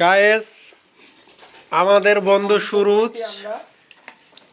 Guys আমাদের বন্ধু সুরুজ।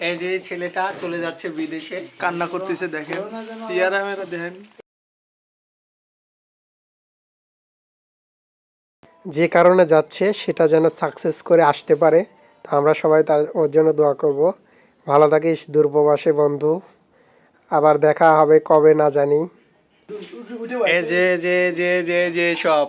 এই যে ছেলেটা চলে যাচ্ছে বিদেশে কান্না করতেছে দেখেন। সিয়ারা মেরা দেখেন। যে কারণে যাচ্ছে সেটা যেন সাকসেস করে আসতে পারে তো আমরা সবাই তার ওর জন্য দোয়া করব। ভালো থাকিস দূরপ্রবাসে বন্ধু। আবার দেখা হবে কবে না জানি। এ যে যে যে যে যে সব।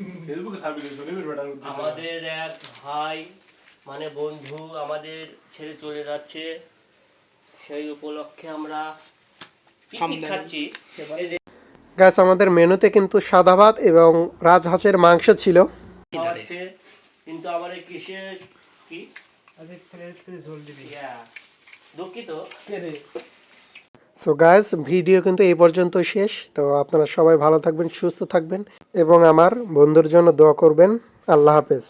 ভাইরা দেখুন আমাদের এক ভাই মানে বন্ধু আমাদের ছেড়ে চলে যাচ্ছে। সেই উপলক্ষে আমরা পিকনিক খাচ্ছি? গাছ আমাদের মেনুতে কিন্তু সাদা ভাত এবং রাজহাঁসের মাংস ছিল। কিন্তু আমাদের কিসের কি? দুঃখিত। সো গাইস ভিডিও কিন্তু এই পর্যন্ত শেষ। তো আপনারা সবাই ভালো থাকবেন, সুস্থ থাকবেন এবং আমার বন্ধুর জন্য দোয়া করবেন। আল্লাহ হাফেজ।